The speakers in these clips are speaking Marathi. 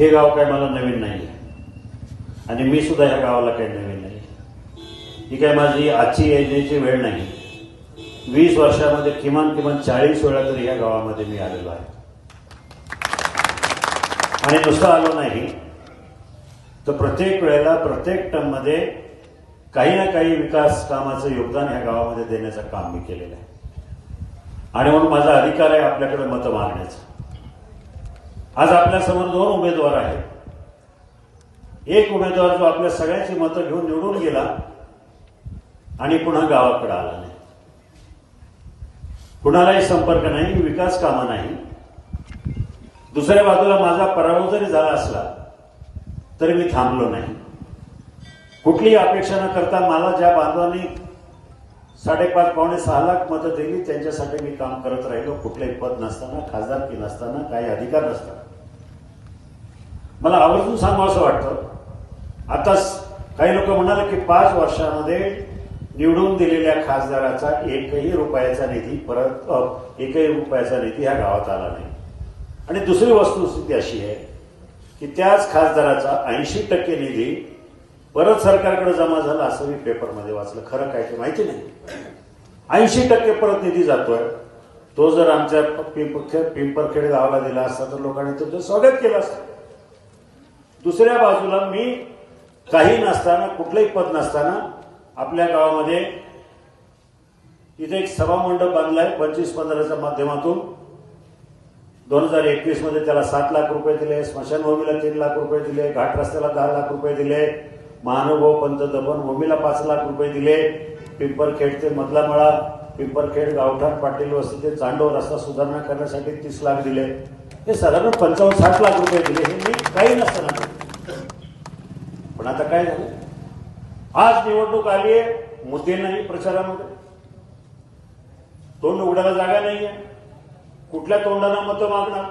हे गाव काय मला नवीन नाही आहे आणि मी सुद्धा ह्या गावाला काही नवीन नाही ही काय माझी आजची येण्याची वेळ नाही. वीस वर्षामध्ये किमान किमान चाळीस वेळा तरी या गावामध्ये मी आलेलो आहे. आणि नुसतं आलो नाही. तर प्रत्येक वेळेला प्रत्येक टर्ममध्ये काही ना काही विकास कामाचं योगदान ह्या गावामध्ये देण्याचं काम मी केलेलं आहे. आणि म्हणून माझा अधिकार आहे आपल्याकडे मतं मारण्याचा आज आपल्यासमोर दोन उमेदवार आहेत. एक उमेदवार जो आपल्या सगळ्यांची मतं घेऊन निवडून गेला आणि पुन्हा गावाकडे आला नाही. कुणालाही संपर्क नाही विकास कामा नाही. दुसऱ्या बाजूला माझा पराभव जरी झाला असला तरी मी थांबलो नाही. कुठलीही अपेक्षा न करता मला ज्या बांधवांनी साडेपाच पावणे सहा लाख मतं दिली. त्यांच्यासाठी मी काम करत राहिलो. कुठलंही पद नसताना खासदारकी नसताना काही अधिकार नसताना मला आवर्जून सांगावं असं वाटतं. आता काही लोक म्हणाले की पाच वर्षामध्ये निवडून दिलेल्या खासदाराचा एकही रुपयाचा निधी परत एकही रुपयाचा निधी ह्या गावात आला नाही. आणि दुसरी वस्तुस्थिती अशी आहे की त्याच खासदाराचा ऐंशी टक्के निधी परत सरकारकडे जमा झाला असं मी पेपरमध्ये वाचलं. खरं काय ते माहिती नाही. ऐंशी टक्के परत निधी जातोय. तो जर आमच्या पिंपरखेड पिंपरखेड गावाला दिला असता तर लोकांनी तुमचं स्वागत केलं असतं. दुसऱ्या बाजूला मी काही नसताना कुठलंही पद नसताना आपल्या गावामध्ये इथे एक सभामंडप बांधलाय पंचवीस पंधराच्या माध्यमातून. दोन हजार एकवीसमध्ये त्याला सात लाख रुपये दिले स्मशानभूमीला तीन लाख रुपये दिले घाट रस्त्याला दहा लाख रुपये दिले. महानुभाव पंत दबन भूमीला पाच लाख रुपये दिले. पिंपरखेड ते मधला मळा पिंपरखेड गावठाण पाटील वस्ती ते चांडो रस्ता सुधारणा करण्यासाठी तीस लाख दिले. हे साधारण पंचावन्न साठ लाख रुपये दिले. हे मी काही नसताना पण आता काय झालं? आज निवडणूक आली आहे मुद्दे नाही प्रचारामध्ये. तोंड उघडायला जागा नाहीये. कुठल्या तोंडानं मतं मागणार?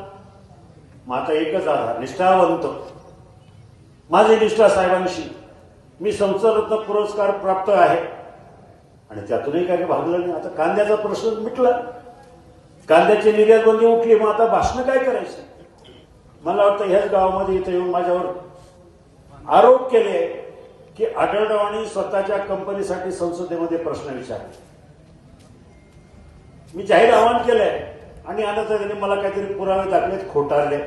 मग आता एकच आधार निष्ठावंत. माझी निष्ठा साहेबांशी मी संसदरत्न पुरस्कार प्राप्त आहे. आणि त्यातूनही काय भागलं नाही. आता कांद्याचा प्रश्न मिटला. कांद्याची निर्यात बंदी उठली मग आता भाषण काय करायचं? मला वाटतं ह्याच गावामध्ये इथं येऊन माझ्यावर आरोप केले की आढळरावांनी स्वतःच्या कंपनीसाठी संसदेमध्ये प्रश्न विचारले. मी जाहीर आवाहन केलंय. आणि आता त्यांनी मला काहीतरी पुरावे दाखलेत खोटारले.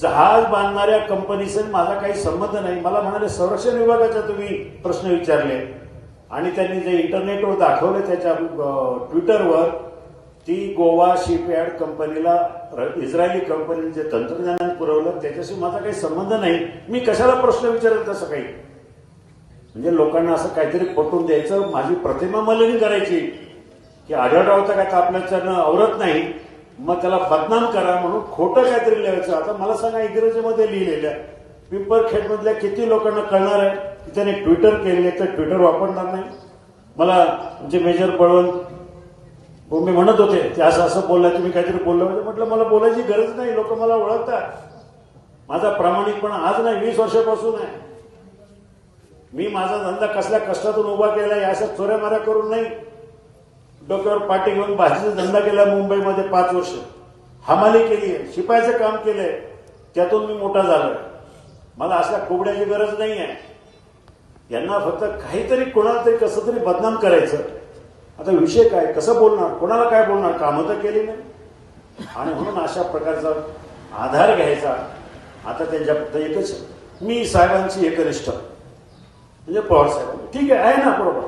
जहाज बांधणाऱ्या कंपनीशी माझा काही संबंध नाही. मला म्हणाले संरक्षण विभागाचा तुम्ही प्रश्न विचारले. आणि त्यांनी जे इंटरनेटवर दाखवले त्याच्या ट्विटरवर ती गोवा शिपयार्ड कंपनीला र- इस्रायली कंपनीने जे तंत्रज्ञान पुरवलं त्याच्याशी माझा काही संबंध नाही. मी कशाला प्रश्न विचारेल तसं काही? म्हणजे लोकांना असं काहीतरी पटवून द्यायचं. माझी प्रतिमा मलिन करायची. की आढळराव तर काय आपल्याच्यानं आवरत नाही. मग त्याला बदनाम करा म्हणून खोटं काहीतरी लिहायचं. आता मला सांगा इंग्रजीमध्ये लिहिलेल्या पिंपरखेड खेडमधल्या किती लोकांना कळणार आहे? की त्याने ट्विटर केले तर ट्विटर वापरणार नाही? मला म्हणजे मेजर बळवंत हो, मी म्हणत होते ते असं असं बोलला तुम्ही काहीतरी बोललं म्हणजे म्हटलं मला बोलायची गरज नाही लोक मला ओळखतात. माझा प्रामाणिकपणा आज नाही वीस वर्षापासून आहे. मी माझा धंदा कसल्या कष्टातून उभा केला या अशा चोऱ्या माऱ्या करून नाही. डोक्यावर पाठी घेऊन भाजीचा धंदा केला मुंबईमध्ये पाच वर्ष. हमाली केली आहे शिपायाचं काम केलंय त्यातून मी मोठा झालोय. मला अशा कोबड्याची गरज नाही आहे यांना फक्त काहीतरी कोणाला तरी कसं तरी बदनाम करायचं. आता विषय काय कसं बोलणार कोणाला काय बोलणार कामं तर केली नाही आणि म्हणून अशा प्रकारचा आधार घ्यायचा आता त्यांच्याबद्दल एकच मी साहेबांची एकनिष्ठ. म्हणजे पवार साहेब. ठीक आहे आहे ना बरोबर.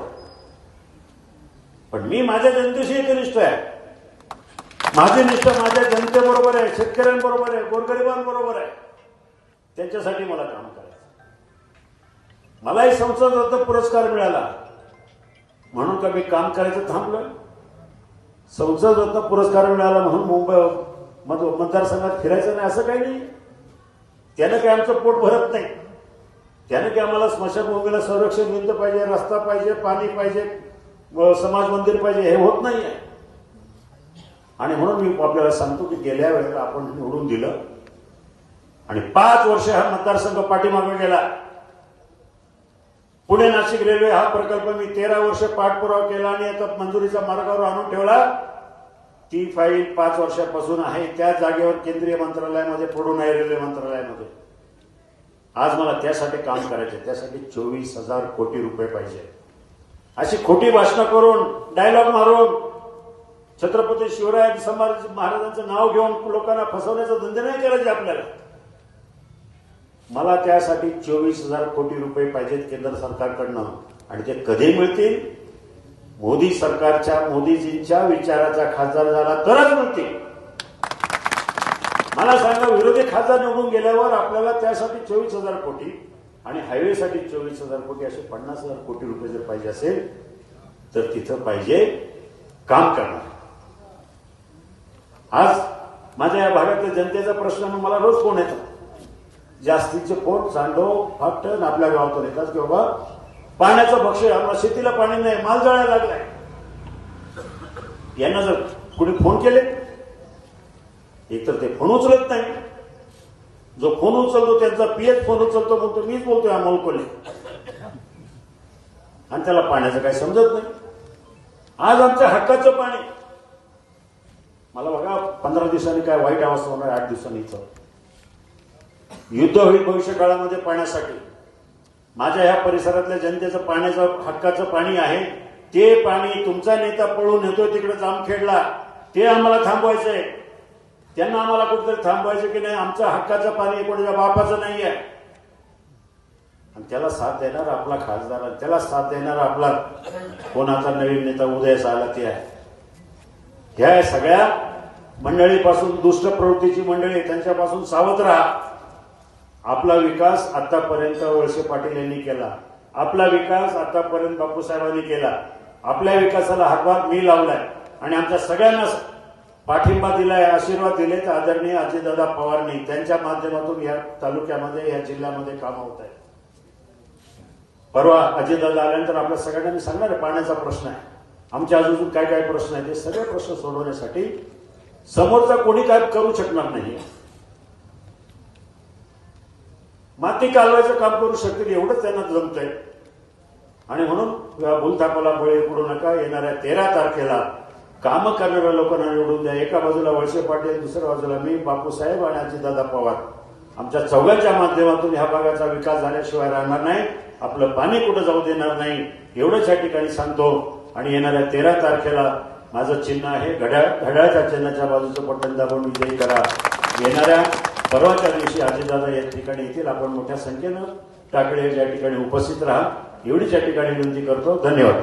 पण मी माझ्या जनतेशी एकनिष्ठ आहे. माझी निष्ठा माझ्या जनतेबरोबर आहे शेतकऱ्यांबरोबर आहे गोरगरिबांबरोबर आहे. त्यांच्यासाठी मला काम करायचं. मलाही संसदरत्न पुरस्कार मिळाला. म्हणून का मी काम करायचं थांबलं संसदरत्न पुरस्कार मिळाला म्हणून मुंबई मत मतदारसंघात फिरायचं नाही असं काही नाही. त्यानं काही आमचं पोट भरत नाही. त्यानं की आम्हाला स्मशानभूमीला संरक्षण भिंत पाहिजे रस्ता पाहिजे पाणी पाहिजे समाज मंदिर पाहिजे हे होत नाही आहे आणि म्हणून मी आपल्याला सांगतो की गेल्या वेळेला आपण निवडून दिलं. आणि पाच वर्ष हा मतदारसंघ पाठीमागे गेला. पुणे नाशिक रेल्वे हा प्रकल्प मी तेरा वर्ष पाठपुरावा केला आणि आता मंजुरीच्या मार्गावर आणून ठेवला. ती फाईल पाच वर्षापासून आहे. त्या जागेवर केंद्रीय मंत्रालयामध्ये पडून आहे रेल्वे मंत्रालयामध्ये. आज मला त्यासाठी काम करायचे त्यासाठी चोवीस हजार कोटी रुपये पाहिजे. अशी खोटी भाषणं करून डायलॉग मारून छत्रपती शिवराय समाज महाराजांचं नाव घेऊन लोकांना फसवण्याचा धंदे नाही करायचे आपल्याला. मला त्यासाठी चोवीस हजार कोटी रुपये पाहिजेत केंद्र सरकारकडनं. आणि ते कधी मिळतील? मोदी सरकारच्या मोदीजींच्या विचाराचा खासदार झाला तरच मिळतील. मला सांगा विरोधी खासदार निवडून गेल्यावर आपल्याला त्यासाठी चोवीस हजार कोटी आणि हायवेसाठी चोवीस हजार कोटी असे पन्नास हजार कोटी रुपये जर पाहिजे असेल तर तिथं पाहिजे काम करणार. आज माझ्या या भागातल्या जनतेचा प्रश्न मला रोज फोन येतो. जास्तीचे फोन सांडो फाकटन आपल्या गावातून येतात की बाबा पाण्याचं भक्ष आम्हाला शेतीला पाणी नाही माल जळायला लागलाय. यांना जर कुणी फोन केले एकतर ते फोन उचलत नाही. जो फोन उचलतो त्यांचा पीएच फोन उचलतो बोलतो मीच बोलतोय अमोल कोल्हे आणि त्याला पाण्याचं काही समजत नाही. आज आमच्या हक्काचं पाणी. मला बघा पंधरा दिवसांनी काय वाईट अवस्था होणार आठ दिवसांनीचं युद्ध होईल भविष्य काळामध्ये पाण्यासाठी. माझ्या ह्या परिसरातल्या जनतेचं पाण्याचं हक्काचं पाणी आहे. ते पाणी तुमचा नेता पळून येतोय तिकडे जामखेडला. ते आम्हाला थांबवायचंय. त्यांना आम्हाला कुठेतरी थांबवायचं की नाही? आमच्या हक्काचं पाणी कोणाच्या बापाचं नाही आहे. आणि त्याला साथ देणार आपला खासदार त्याला साथ देणार आपला कोणाचा नवीन नेता उदयास आला ते आहे. ह्या सगळ्या मंडळीपासून दुष्ट प्रवृत्तीची मंडळी त्यांच्यापासून सावध राहा. आपला विकास आतापर्यंत वळसे पाटील यांनी केला. आपला विकास आतापर्यंत बापूसाहेबांनी केला. आपल्या विकासाला हातभार मी लावलाय. आणि आमच्या सगळ्यांना पाठिंबा दिलाय आशीर्वाद दिले तर आदरणीय अजितदादा पवारनी. त्यांच्या माध्यमातून या तालुक्यामध्ये या जिल्ह्यामध्ये काम होत आहे परवा अजितदादा आल्यानंतर आपल्या सगळ्यांना मी सांगणार आहे पाण्याचा प्रश्न आहे. आमच्या अजून काय काय प्रश्न आहेत ते सगळे प्रश्न सोडवण्यासाठी समोरचा कोणी काय करू शकणार नाही माती कालवायचं काम करू शकतील एवढंच त्यांना जमतंय. आणि म्हणून भूलथापाला बळी पडू नका येणाऱ्या तेरा तारखेला काम करणाऱ्या लोकांना निवडून द्या. एका बाजूला वळसे पाटील दुसऱ्या बाजूला मी बापूसाहेब आणि अजितदादा पवार. आमच्या चौघांच्या माध्यमातून ह्या भागाचा विकास झाल्याशिवाय राहणार नाही. आपलं पाणी कुठं जाऊ देणार नाही एवढंच या ठिकाणी सांगतो. आणि येणाऱ्या तेरा तारखेला माझं चिन्ह आहे. घड्याळ घड्याळच्या चिन्हाच्या बाजूचं बटन दाबून विजयी करा. येणाऱ्या परवाच्या दिवशी अजितदादा या ठिकाणी येतील. आपण मोठ्या संख्येनं टाकळे या ठिकाणी उपस्थित राहा. एवढीच या ठिकाणी विनंती करतो. धन्यवाद.